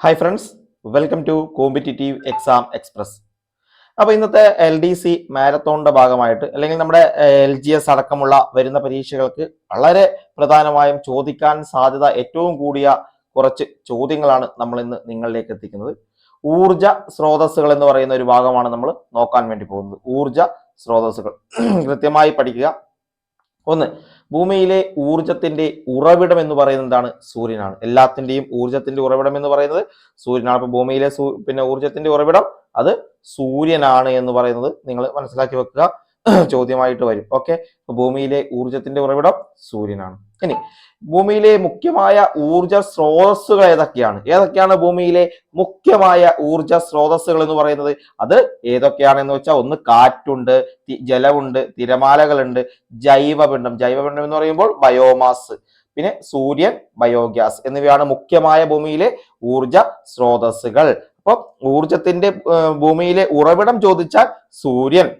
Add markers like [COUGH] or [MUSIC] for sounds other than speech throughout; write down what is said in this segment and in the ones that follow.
Hi friends welcome to competitive exam express അപ്പോൾ ഇന്നത്തെ L D C മാരത്തോണിന്റെ ഭാഗമായിട്ട് അല്ലെങ്കിൽ നമ്മുടെ എൽ ജി എസ് അടക്കമുള്ള വരുന്ന പരീക്ഷകൾക്ക് വളരെ പ്രധാനമായും ചോദിക്കാൻ സാധ്യത ഏറ്റവും കൂടിയ കുറച്ച് ചോദ്യങ്ങളാണ് നമ്മൾ ഇന്ന് നിങ്ങളിലേക്ക് എത്തിക്കുന്നത്. ഊർജ സ്രോതസ്സുകൾ എന്ന് പറയുന്ന ഒരു ഭാഗമാണ് നമ്മൾ നോക്കാൻ വേണ്ടി പോകുന്നത്. ഊർജ സ്രോതസ്സുകൾ. [CLEARS THROAT] കൃത്യമായി പഠിക്കുക. ഒന്ന് ഭൂമിയിലെ ഊർജത്തിന്റെ ഉറവിടം എന്ന് പറയുന്നത് എന്താണ് സൂര്യനാണ്. എല്ലാത്തിന്റെയും ഊർജത്തിന്റെ ഉറവിടം എന്ന് പറയുന്നത് സൂര്യനാണ്. അപ്പൊ ഭൂമിയിലെ പിന്നെ ഊർജത്തിന്റെ ഉറവിടം അത് സൂര്യനാണ് എന്ന് പറയുന്നത് നിങ്ങൾ മനസ്സിലാക്കി വെക്കുക. ചോദ്യമായിട്ട് വരും. ഓക്കെ ഭൂമിയിലെ ഊർജത്തിന്റെ ഉറവിടം സൂര്യനാണ്. ഇനി ഭൂമിയിലെ മുഖ്യമായ ഊർജ സ്രോതസ്സുകൾ ഏതൊക്കെയാണ്? ഏതൊക്കെയാണ് ഭൂമിയിലെ മുഖ്യമായ ഊർജ സ്രോതസ്സുകൾ എന്ന് പറയുന്നത്? അത് ഏതൊക്കെയാണെന്ന് വെച്ചാൽ ഒന്ന് കാറ്റുണ്ട് ജലമുണ്ട് തിരമാലകളുണ്ട് ജൈവപിണ്ഡം. ജൈവപിണ്ഡം എന്ന് പറയുമ്പോൾ ബയോമാസ് പിന്നെ സൂര്യൻ ബയോഗ്യാസ് എന്നിവയാണ് മുഖ്യമായ ഭൂമിയിലെ ഊർജ സ്രോതസ്സുകൾ. അപ്പം ഊർജത്തിന്റെ ഭൂമിയിലെ ഉറവിടം ചോദിച്ചാൽ സൂര്യൻ.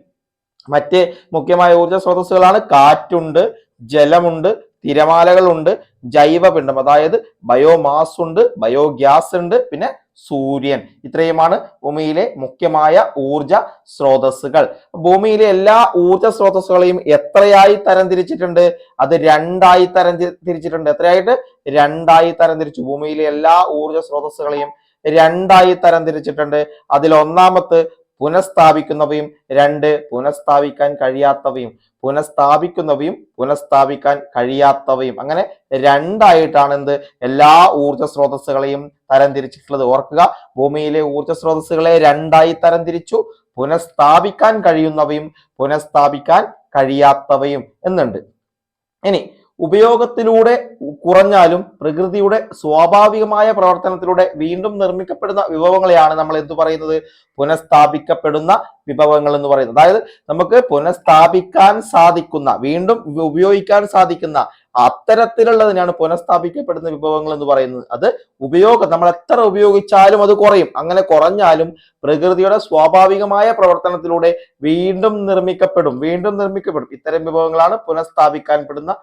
മറ്റ് മുഖ്യമായ ഊർജ സ്രോതസ്സുകളാണ് കാറ്റുണ്ട് ജലമുണ്ട് തിരമാലകളുണ്ട് ജൈവപിണ്ഡം അതായത് ബയോമാസ് ഉണ്ട് ബയോഗ്യാസ് ഉണ്ട് പിന്നെ സൂര്യൻ. ഇത്രയുമാണ് ഭൂമിയിലെ മുഖ്യമായ ഊർജ സ്രോതസ്സുകൾ. ഭൂമിയിലെ എല്ലാ ഊർജ സ്രോതസ്സുകളെയും എത്രയായി തരംതിരിച്ചിട്ടുണ്ട്? അത് രണ്ടായി തരം തിരിച്ചിട്ടുണ്ട് എത്രയായിട്ട്? രണ്ടായി തരംതിരിച്ചു. ഭൂമിയിലെ എല്ലാ ഊർജ സ്രോതസ്സുകളെയും രണ്ടായി തരംതിരിച്ചിട്ടുണ്ട്. അതിൽ ഒന്നാമത്ത് പുനഃസ്ഥാപിക്കുന്നവയും രണ്ട് പുനഃസ്ഥാപിക്കാൻ കഴിയാത്തവയും പുനഃസ്ഥാപിക്കുന്നവയും പുനഃസ്ഥാപിക്കാൻ കഴിയാത്തവയും. അങ്ങനെ രണ്ടായിട്ടാണ് എന്ത് എല്ലാ ഊർജ സ്രോതസ്സുകളെയും തരംതിരിച്ചിട്ടുള്ളത്. ഓർക്കുക ഭൂമിയിലെ ഊർജ സ്രോതസ്സുകളെ രണ്ടായി തരംതിരിച്ചു. പുനഃസ്ഥാപിക്കാൻ കഴിയുന്നവയും പുനഃസ്ഥാപിക്കാൻ കഴിയാത്തവയും എന്നുണ്ട്. ഇനി ഉപയോഗത്തിലൂടെ കുറഞ്ഞാലും പ്രകൃതിയുടെ സ്വാഭാവികമായ പ്രവർത്തനത്തിലൂടെ വീണ്ടും നിർമ്മിക്കപ്പെടുന്ന വിഭവങ്ങളെയാണ് നമ്മൾ എന്തു പറയുന്നത്? പുനഃസ്ഥാപിക്കപ്പെടുന്ന വിഭവങ്ങൾ എന്ന് പറയുന്നത്. അതായത് നമുക്ക് പുനഃസ്ഥാപിക്കാൻ സാധിക്കുന്ന വീണ്ടും ഉപയോഗിക്കാൻ സാധിക്കുന്ന അത്തരത്തിലുള്ളതിനാണ് പുനഃസ്ഥാപിക്കപ്പെടുന്ന വിഭവങ്ങൾ എന്ന് പറയുന്നത്. അത് ഉപയോഗം നമ്മൾ എത്ര ഉപയോഗിച്ചാലും അത് കുറയും. അങ്ങനെ കുറഞ്ഞാലും പ്രകൃതിയുടെ സ്വാഭാവികമായ പ്രവർത്തനത്തിലൂടെ വീണ്ടും നിർമ്മിക്കപ്പെടും വീണ്ടും നിർമ്മിക്കപ്പെടും. ഇത്തരം വിഭവങ്ങളാണ് പുനഃസ്ഥാപിക്കാൻ പെടുന്ന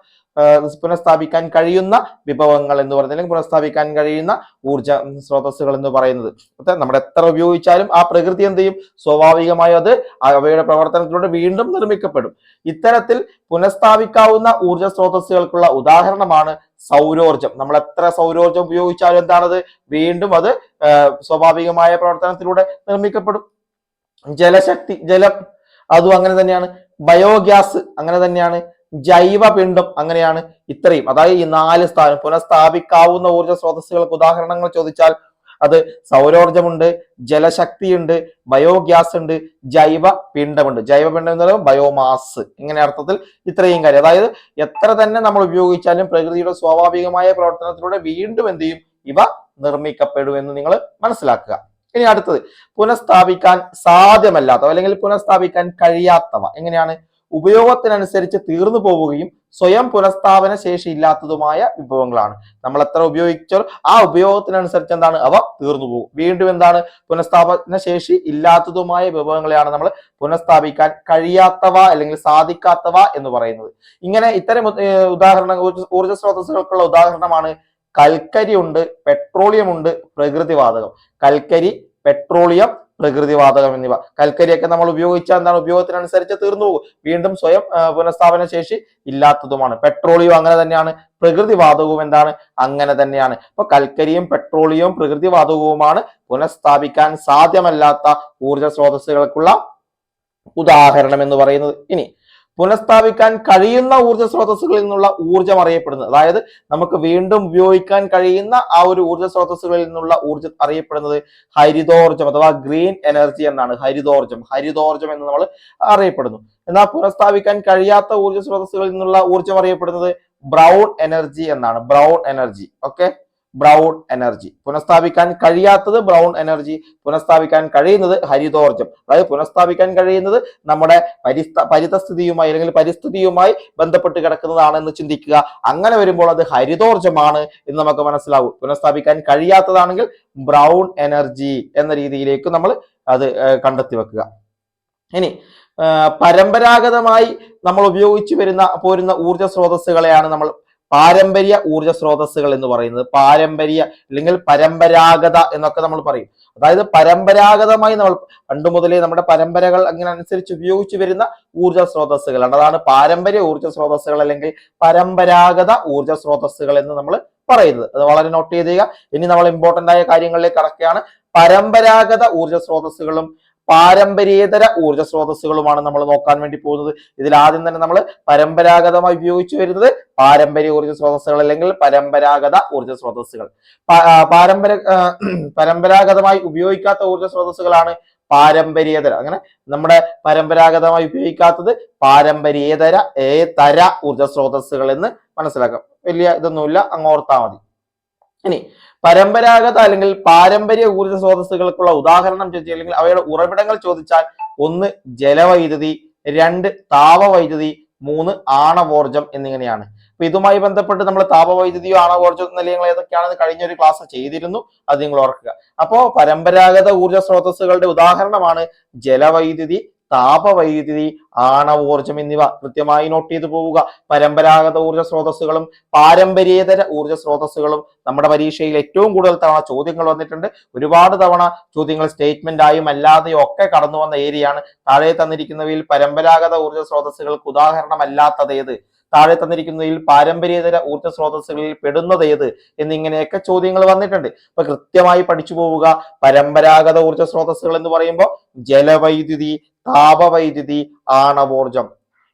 പുനഃസ്ഥാപിക്കാൻ കഴിയുന്ന വിഭവങ്ങൾ എന്ന് പറയുന്നത് അല്ലെങ്കിൽ പുനഃസ്ഥാപിക്കാൻ കഴിയുന്ന ഊർജ സ്രോതസ്സുകൾ എന്ന് പറയുന്നത്. നമ്മൾ എത്ര ഉപയോഗിച്ചാലും ആ പ്രകൃതി എന്ത് ചെയ്യും? സ്വാഭാവികമായും അത് അവയുടെ പ്രവർത്തനത്തിലൂടെ വീണ്ടും നിർമ്മിക്കപ്പെടും. ഇത്തരത്തിൽ പുനഃസ്ഥാപിക്കാവുന്ന ഊർജ സ്രോതസ്സുകൾക്കുള്ള ഉദാഹരണമാണ് സൗരോർജം. നമ്മൾ എത്ര സൗരോർജം ഉപയോഗിച്ചാലും എന്താണത്? വീണ്ടും അത് സ്വാഭാവികമായ പ്രവർത്തനത്തിലൂടെ നിർമ്മിക്കപ്പെടും. ജലശക്തി ജലം അതും അങ്ങനെ തന്നെയാണ്. ബയോഗ്യാസ് അങ്ങനെ തന്നെയാണ്. ജൈവപിണ്ഡം അങ്ങനെയാണ് ഇത്രയും. അതായത് ഈ നാല് സ്ഥാനം പുനഃസ്ഥാപിക്കാവുന്ന ഊർജ സ്രോതസ്സുകൾക്ക് ഉദാഹരണങ്ങൾ ചോദിച്ചാൽ അത് സൗരോർജമുണ്ട് ജലശക്തിയുണ്ട് ബയോഗ്യാസ് ഉണ്ട് ജൈവ പിണ്ഡമുണ്ട് ജൈവപിണ്ഡം എന്ന് പറയുമ്പോൾ ബയോമാസ്. ഇങ്ങനെ അർത്ഥത്തിൽ ഇത്രയും കാര്യം. അതായത് എത്ര തന്നെ നമ്മൾ ഉപയോഗിച്ചാലും പ്രകൃതിയുടെ സ്വാഭാവികമായ പ്രവർത്തനത്തിലൂടെ വീണ്ടും എന്ത് ചെയ്യും? ഇവ നിർമ്മിക്കപ്പെടും എന്ന് നിങ്ങൾ മനസ്സിലാക്കുക. ഇനി അടുത്തത്. പുനഃസ്ഥാപിക്കാൻ സാധ്യമല്ലാത്തവ അല്ലെങ്കിൽ പുനഃസ്ഥാപിക്കാൻ കഴിയാത്തവ. എങ്ങനെയാണ്? ഉപയോഗത്തിനനുസരിച്ച് തീർന്നു പോവുകയും സ്വയം പുനഃസ്ഥാപന ശേഷി ഇല്ലാത്തതുമായ വിഭവങ്ങളാണ്. നമ്മൾ എത്ര ഉപയോഗിച്ചാൽ ആ ഉപയോഗത്തിനനുസരിച്ച് എന്താണ്? അവ തീർന്നു പോകും. വീണ്ടും എന്താണ്? പുനഃസ്ഥാപന ശേഷി ഇല്ലാത്തതുമായ വിഭവങ്ങളെയാണ് നമ്മൾ പുനഃസ്ഥാപിക്കാൻ കഴിയാത്തവ അല്ലെങ്കിൽ സാധിക്കാത്തവ എന്ന് പറയുന്നത്. ഇങ്ങനെ ഇത്തരം ഉദാഹരണ ഊർജ സ്രോതസ്സുകൾക്കുള്ള ഉദാഹരണമാണ് കൽക്കരി ഉണ്ട് പെട്രോളിയം ഉണ്ട് പ്രകൃതിവാതകം. കൽക്കരി പെട്രോളിയം പ്രകൃതിവാതകം എന്നിവ. കൽക്കരിയൊക്കെ നമ്മൾ ഉപയോഗിച്ചാൽ എന്താണ്? ഉപയോഗത്തിനനുസരിച്ച് തീർന്നു പോകും. വീണ്ടും സ്വയം പുനഃസ്ഥാപന ശേഷി ഇല്ലാത്തതുമാണ്. പെട്രോളിയം അങ്ങനെ തന്നെയാണ്. പ്രകൃതിവാതകവും എന്താണ്? അങ്ങനെ തന്നെയാണ്. അപ്പൊ കൽക്കരിയും പെട്രോളിയവും പ്രകൃതിവാതകവുമാണ് പുനഃസ്ഥാപിക്കാൻ സാധ്യമല്ലാത്ത ഊർജ സ്രോതസ്സുകൾക്കുള്ള ഉദാഹരണം എന്ന് പറയുന്നത്. ഇനി പുനഃസ്ഥാപിക്കാൻ കഴിയുന്ന ഊർജ സ്രോതസ്സുകളിൽ നിന്നുള്ള ഊർജം അറിയപ്പെടുന്നത്. അതായത് നമുക്ക് വീണ്ടും ഉപയോഗിക്കാൻ കഴിയുന്ന ആ ഒരു ഊർജ സ്രോതസ്സുകളിൽ നിന്നുള്ള ഊർജം അറിയപ്പെടുന്നത് ഹരിതോർജം അഥവാ ഗ്രീൻ എനർജി എന്നാണ്. ഹരിതോർജം ഹരിതോർജം എന്ന് നമ്മൾ അറിയപ്പെടുന്നു. എന്നാൽ പുനഃസ്ഥാപിക്കാൻ കഴിയാത്ത ഊർജ സ്രോതസ്സുകളിൽ നിന്നുള്ള ഊർജം അറിയപ്പെടുന്നത് ബ്രൗൺ എനർജി എന്നാണ്. Brown energy. Okay? Brown energy. പുനഃസ്ഥാപിക്കാൻ കഴിയാത്തത് ബ്രൗൺ എനർജി പുനഃസ്ഥാപിക്കാൻ കഴിയുന്നത് ഹരിതോർജം. അതായത് പുനഃസ്ഥാപിക്കാൻ കഴിയുന്നത് നമ്മുടെ പരിസ്ഥ പരിതസ്ഥിതിയുമായി അല്ലെങ്കിൽ പരിസ്ഥിതിയുമായി ബന്ധപ്പെട്ട് കിടക്കുന്നതാണെന്ന് ചിന്തിക്കുക. അങ്ങനെ വരുമ്പോൾ അത് ഹരിതോർജമാണ് എന്ന് നമുക്ക് മനസ്സിലാവും. പുനഃസ്ഥാപിക്കാൻ കഴിയാത്തതാണെങ്കിൽ ബ്രൗൺ എനർജി എന്ന രീതിയിലേക്ക് നമ്മൾ അത് കണ്ടെത്തി വെക്കുക. ഇനി പരമ്പരാഗതമായി നമ്മൾ ഉപയോഗിച്ചു വരുന്ന പോരുന്ന ഊർജ സ്രോതസ്സുകളെയാണ് നമ്മൾ പാരമ്പര്യ ഊർജ സ്രോതസ്സുകൾ എന്ന് പറയുന്നത് പാരമ്പര്യ അല്ലെങ്കിൽ പരമ്പരാഗത എന്നൊക്കെ നമ്മൾ പറയും. അതായത് പരമ്പരാഗതമായി നമ്മൾ പണ്ട് മുതലേ നമ്മുടെ പരമ്പരകൾ അങ്ങനെ അനുസരിച്ച് ഉപയോഗിച്ചു വരുന്ന ഊർജ സ്രോതസ്സുകളാണ് അതാണ് പാരമ്പര്യ ഊർജ സ്രോതസ്സുകൾ അല്ലെങ്കിൽ പരമ്പരാഗത ഊർജ സ്രോതസ്സുകൾ എന്ന് നമ്മൾ പറയുന്നത്. അത് വളരെ നോട്ട് ചെയ്ത് ഇനി നമ്മൾ ഇമ്പോർട്ടന്റ് ആയ കാര്യങ്ങളിലേക്ക് കടക്കുകയാണ്. പരമ്പരാഗത ഊർജ സ്രോതസ്സുകളും പാരമ്പര്യേതര ഊർജ സ്രോതസ്സുകളുമാണ് നമ്മൾ നോക്കാൻ വേണ്ടി പോകുന്നത്. ഇതിൽ ആദ്യം തന്നെ നമ്മൾ പരമ്പരാഗതമായി ഉപയോഗിച്ചു വരുന്നത് പാരമ്പര്യ ഊർജ സ്രോതസ്സുകൾ അല്ലെങ്കിൽ പരമ്പരാഗത ഊർജ സ്രോതസ്സുകൾ. പാരമ്പര [CLEARS THROAT] പരമ്പരാഗതമായി ഉപയോഗിക്കാത്ത ഊർജ സ്രോതസ്സുകളാണ് പാരമ്പര്യേതര. അങ്ങനെ നമ്മുടെ പരമ്പരാഗതമായി ഉപയോഗിക്കാത്തത് പാരമ്പര്യേതര ഏ തര ഊർജ സ്രോതസ്സുകൾ എന്ന് മനസ്സിലാക്കാം. വലിയ ഇതൊന്നുമില്ല അങ്ങോർത്താ മതി. ഇനി പരമ്പരാഗത അല്ലെങ്കിൽ പാരമ്പര്യ ഊർജ സ്രോതസ്സുകൾക്കുള്ള ഉദാഹരണം ചോദിച്ചാൽ അല്ലെങ്കിൽ അവയുടെ ഉറവിടങ്ങൾ ചോദിച്ചാൽ ഒന്ന് ജലവൈദ്യുതി രണ്ട് താപവൈദ്യുതി മൂന്ന് ആണവോർജം എന്നിങ്ങനെയാണ്. അപ്പൊ ഇതുമായി ബന്ധപ്പെട്ട് നമ്മൾ താപവൈദ്യുതിയോ ആണവോർജ നിലയങ്ങൾ ഏതൊക്കെയാണെന്ന് കഴിഞ്ഞ ഒരു ക്ലാസ് ചെയ്തിരുന്നു. അത് നിങ്ങൾ ഓർക്കുക. അപ്പോ പരമ്പരാഗത ഊർജ സ്രോതസ്സുകളുടെ ഉദാഹരണമാണ് ജലവൈദ്യുതി താപവൈദ്യുതി ആണവോർജം എന്നിവ കൃത്യമായി നോട്ട് ചെയ്തു പോവുക. പരമ്പരാഗത ഊർജ സ്രോതസ്സുകളും പാരമ്പര്യേതര ഊർജ സ്രോതസ്സുകളും നമ്മുടെ പരീക്ഷയിൽ ഏറ്റവും കൂടുതൽ തവണ ചോദ്യങ്ങൾ വന്നിട്ടുണ്ട്. ഒരുപാട് തവണ ചോദ്യങ്ങൾ സ്റ്റേറ്റ്മെന്റ് ആയും അല്ലാതെയും ഒക്കെ കടന്നു വന്ന ഏരിയയാണ് താഴെ തന്നിരിക്കുന്നവയിൽ പരമ്പരാഗത ഊർജ സ്രോതസ്സുകൾക്ക് ഉദാഹരണമല്ലാത്തത് ഏത്? താഴെ തന്നിരിക്കുന്നതിൽ പാരമ്പര്യേതര ഊർജ സ്രോതസ്സുകളിൽ പെടുന്നത് ഏത്? എന്നിങ്ങനെയൊക്കെ ചോദ്യങ്ങൾ വന്നിട്ടുണ്ട്. അപ്പൊ കൃത്യമായി പഠിച്ചു പോവുക. പരമ്പരാഗത ഊർജ സ്രോതസ്സുകൾ എന്ന് പറയുമ്പോൾ ജലവൈദ്യുതി താപവൈദ്യുതി ആണവോർജം.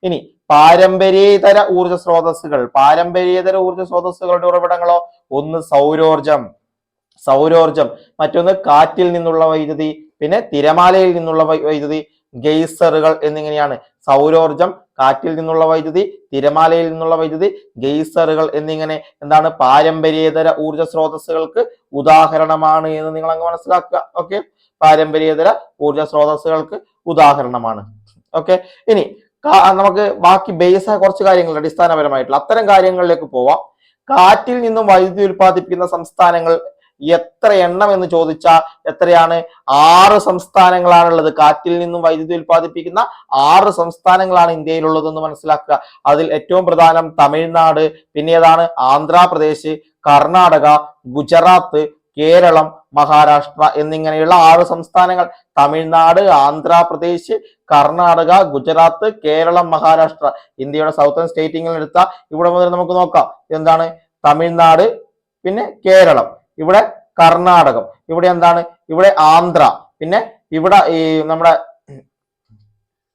ഇനി പാരമ്പര്യേതര ഊർജ സ്രോതസ്സുകൾ പാരമ്പര്യേതര ഊർജ സ്രോതസ്സുകളുടെ ഉറവിടങ്ങളോ? ഒന്ന് സൗരോർജം. സൗരോർജം. മറ്റൊന്ന് കാറ്റിൽ നിന്നുള്ള വൈദ്യുതി പിന്നെ തിരമാലയിൽ നിന്നുള്ള വൈദ്യുതി ഗെയ്സറുകൾ എന്നിങ്ങനെയാണ്. സൗരോർജം കാറ്റിൽ നിന്നുള്ള വൈദ്യുതി തിരമാലയിൽ നിന്നുള്ള വൈദ്യുതി ഗെയ്സറുകൾ എന്നിങ്ങനെ എന്താണ് പാരമ്പര്യേതര ഊർജ സ്രോതസ്സുകൾക്ക് ഉദാഹരണമാണ് എന്ന് നിങ്ങൾ അങ്ങ് മനസ്സിലാക്കുക. ഓക്കെ? പാരമ്പര്യേതര ഊർജ സ്രോതസ്സുകൾക്ക് ഉദാഹരണമാണ്. ഓക്കെ ഇനി നമുക്ക് ബാക്കി ബേസ് കുറച്ച് കാര്യങ്ങൾ അടിസ്ഥാനപരമായിട്ടുള്ള അത്തരം കാര്യങ്ങളിലേക്ക് പോവാം. കാറ്റിൽ നിന്നും വൈദ്യുതി ഉൽപ്പാദിപ്പിക്കുന്ന സംസ്ഥാനങ്ങൾ എത്ര എണ്ണം എന്ന് ചോദിച്ചാൽ എത്രയാണ്? ആറ് സംസ്ഥാനങ്ങളാണുള്ളത്. കാറ്റിൽ നിന്നും വൈദ്യുതി ഉൽപ്പാദിപ്പിക്കുന്ന ആറ് സംസ്ഥാനങ്ങളാണ് ഇന്ത്യയിലുള്ളതെന്ന് മനസ്സിലാക്കുക. അതിൽ ഏറ്റവും പ്രധാനം തമിഴ്നാട് പിന്നെ ഏതാണ്? ആന്ധ്രാപ്രദേശ് കർണാടക ഗുജറാത്ത് കേരളം മഹാരാഷ്ട്ര എന്നിങ്ങനെയുള്ള ആറ് സംസ്ഥാനങ്ങൾ. തമിഴ്നാട് ആന്ധ്രാപ്രദേശ് കർണാടക ഗുജറാത്ത് കേരളം മഹാരാഷ്ട്ര. ഇന്ത്യയുടെ സൗത്തേൺ സ്റ്റേറ്റിങ്ങിൽ എടുത്ത ഇവിടെ മുതൽ നമുക്ക് നോക്കാം. എന്താണ്? തമിഴ്നാട് പിന്നെ കേരളം. ഇവിടെ കർണാടകം. ഇവിടെ എന്താണ്? ഇവിടെ ആന്ധ്ര. പിന്നെ ഇവിടെ ഈ നമ്മുടെ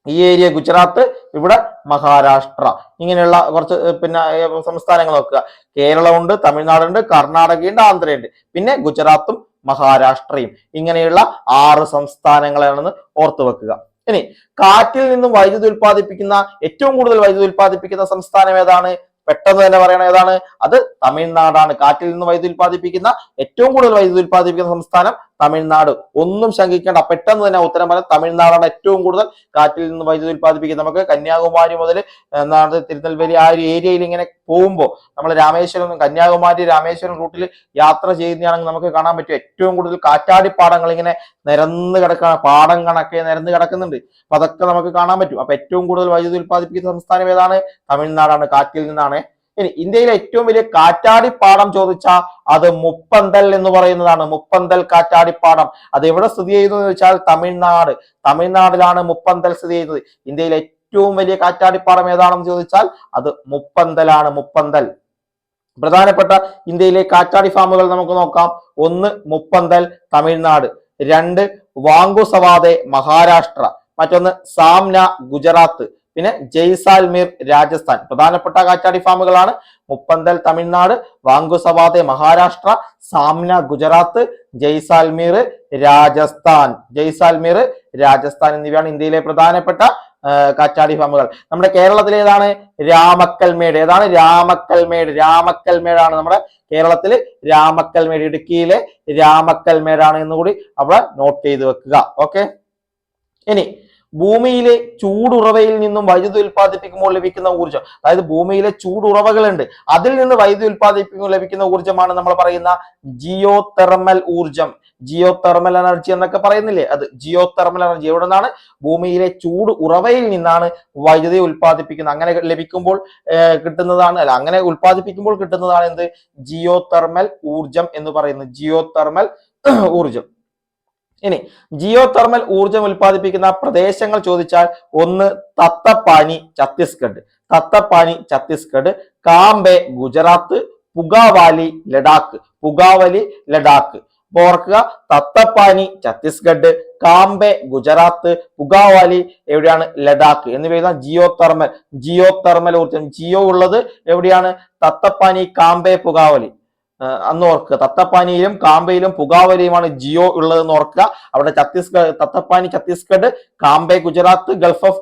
ഈ ഏരിയ ഗുജറാത്ത് ഇവിടെ മഹാരാഷ്ട്ര. ഇങ്ങനെയുള്ള കുറച്ച് പിന്നെ സംസ്ഥാനങ്ങൾ നോക്കുക. കേരളമുണ്ട് തമിഴ്നാടുണ്ട് കർണാടകയുണ്ട് ആന്ധ്രയുണ്ട്. പിന്നെ ഗുജറാത്തും മഹാരാഷ്ട്രയും. ഇങ്ങനെയുള്ള ആറ് സംസ്ഥാനങ്ങളാണെന്ന് ഓർത്തു വെക്കുക. ഇനി കാറ്റിൽ നിന്നും വൈദ്യുതി ഉൽപ്പാദിപ്പിക്കുന്ന ഏറ്റവും കൂടുതൽ വൈദ്യുതി ഉൽപ്പാദിപ്പിക്കുന്ന സംസ്ഥാനം ഏതാണ്? പെട്ടെന്ന് തന്നെ പറയണ ഏതാണ്? അത് തമിഴ്നാടാണ്. കാറ്റിൽ നിന്ന് വൈദ്യുതി ഉൽപ്പാദിപ്പിക്കുന്ന ഏറ്റവും കൂടുതൽ വൈദ്യുതി ഉൽപ്പാദിപ്പിക്കുന്ന സംസ്ഥാനം തമിഴ്നാട്. ഒന്നും ശങ്കിക്കേണ്ട പെട്ടെന്ന് തന്നെ ഉത്തരം പറയാം. തമിഴ്നാടാണ് ഏറ്റവും കൂടുതൽ കാറ്റിൽ നിന്ന് വൈദ്യുതി ഉൽപ്പാദിപ്പിക്കുന്നത്. നമുക്ക് കന്യാകുമാരി മുതൽ എന്താണ് തിരുനെൽവേലി ആ ഒരു ഏരിയയിൽ ഇങ്ങനെ പോകുമ്പോൾ നമ്മൾ രാമേശ്വരം കന്യാകുമാരി രാമേശ്വരം റൂട്ടിൽ യാത്ര ചെയ്യുന്നതാണെങ്കിൽ നമുക്ക് കാണാൻ പറ്റും ഏറ്റവും കൂടുതൽ കാറ്റാടി പാടങ്ങൾ ഇങ്ങനെ നിരന്ന് കിടക്കാണ് പാടം കണക്കെ നിരന്ന് കിടക്കുന്നുണ്ട്. അപ്പൊ അതൊക്കെ നമുക്ക് കാണാൻ പറ്റും. അപ്പൊ ഏറ്റവും കൂടുതൽ വൈദ്യുതി ഉൽപ്പാദിപ്പിക്കുന്ന സംസ്ഥാനം ഏതാണ്? തമിഴ്നാടാണ്. കാറ്റിൽ നിന്നാണ്. ഇനി ഇന്ത്യയിലെ ഏറ്റവും വലിയ കാറ്റാടിപ്പാടം ചോദിച്ചാൽ അത് മുപ്പന്തൽ എന്ന് പറയുന്നതാണ്. മുപ്പന്തൽ കാറ്റാടിപ്പാടം. അത് എവിടെ സ്ഥിതി ചെയ്യുന്നു എന്ന് വെച്ചാൽ തമിഴ്നാട്. തമിഴ്നാടിലാണ് മുപ്പന്തൽ സ്ഥിതി ചെയ്യുന്നത്. ഇന്ത്യയിലെ ഏറ്റവും വലിയ കാറ്റാടിപ്പാടം ഏതാണെന്ന് ചോദിച്ചാൽ അത് മുപ്പന്തലാണ്. മുപ്പന്തൽ. പ്രധാനപ്പെട്ട ഇന്ത്യയിലെ കാറ്റാടി ഫാമുകൾ നമുക്ക് നോക്കാം. ഒന്ന് മുപ്പന്തൽ തമിഴ്നാട്. രണ്ട് വാങ്കുസവാദെ മഹാരാഷ്ട്ര. മറ്റൊന്ന് സാംന ഗുജറാത്ത്. പിന്നെ ജയ്സാൽമീർ രാജസ്ഥാൻ. പ്രധാനപ്പെട്ട കാറ്റാടി ഫാമുകളാണ് മുപ്പന്തൽ തമിഴ്നാട് വാങ്കുസവാദെ മഹാരാഷ്ട്ര സാംന ഗുജറാത്ത് ജയ്സാൽമീർ രാജസ്ഥാൻ. ജയ്സാൽമീർ രാജസ്ഥാൻ എന്നിവയാണ് ഇന്ത്യയിലെ പ്രധാനപ്പെട്ട കാറ്റാടി ഫാമുകൾ. നമ്മുടെ കേരളത്തിലെ ഏതാണ്? രാമക്കൽമേട്. ഏതാണ് രാമക്കൽമേട്? രാമക്കൽമേടാണ് നമ്മുടെ കേരളത്തിൽ രാമക്കൽമേട്. ഇടുക്കിയിലെ രാമക്കൽമേടാണ് എന്നുകൂടി അവിടെ നോട്ട് ചെയ്ത് വെക്കുക. ഓക്കെ ഇനി ഭൂമിയിലെ ചൂടുറവയിൽ നിന്നും വൈദ്യുതി ഉൽപ്പാദിപ്പിക്കുമ്പോൾ ലഭിക്കുന്ന ഊർജം. അതായത് ഭൂമിയിലെ ചൂടുറവകളുണ്ട്. അതിൽ നിന്ന് വൈദ്യുതി ഉൽപ്പാദിപ്പിക്കുമ്പോൾ ലഭിക്കുന്ന ഊർജമാണ് നമ്മൾ പറയുന്ന ജിയോ തെർമൽ ഊർജം ജിയോ തെർമൽ എനർജി എന്നൊക്കെ പറയുന്നില്ലേ? അത് ജിയോ തെർമൽ എനർജി. എവിടെ നിന്നാണ് ഭൂമിയിലെ ചൂട് ഉറവയിൽ നിന്നാണ് വൈദ്യുതി ഉൽപ്പാദിപ്പിക്കുന്നത് അങ്ങനെ ലഭിക്കുമ്പോൾ കിട്ടുന്നതാണ് അല്ല അങ്ങനെ ഉൽപ്പാദിപ്പിക്കുമ്പോൾ കിട്ടുന്നതാണ് എന്ത്? ജിയോ തെർമൽ ഊർജം എന്ന് പറയുന്നത്. ജിയോ തെർമൽ ഊർജം ഇനി ജിയോ തെർമൽ ഊർജം ഉൽപ്പാദിപ്പിക്കുന്ന പ്രദേശങ്ങൾ ചോദിച്ചാൽ ഒന്ന് തത്തപ്പാനി ഛത്തീസ്ഗഡ്. തത്തപ്പാനി ഛത്തീസ്ഗഡ് കാംബെ ഗുജറാത്ത് പുഗാവാലി ലഡാക്ക്. പുഗാവലി ലഡാക്ക്. ഓർക്കുക തത്തപ്പാനി ഛത്തീസ്ഗഡ് കാംബെ ഗുജറാത്ത് പുഗാവാലി എവിടെയാണ്? ലഡാക്ക്. എന്നിവ ജിയോ തെർമൽ ജിയോ തെർമൽ ഊർജം ജിയോ ഉള്ളത് എവിടെയാണ്? തത്തപ്പാനി കാംബെ പുഗാവലി. അന്ന് ഓർക്കുക. തത്തപ്പാനിയിലും കാമ്പയിലും പുകാവലിയുമാണ് ജിയോ ഉള്ളതെന്ന് ഓർക്കുക. അവിടെ ഛത്തീസ്ഗഡ് തത്തപ്പാനി ഛത്തീസ്ഗഡ് കാമ്പെ ഗുജറാത്ത് ഗൾഫ് ഓഫ്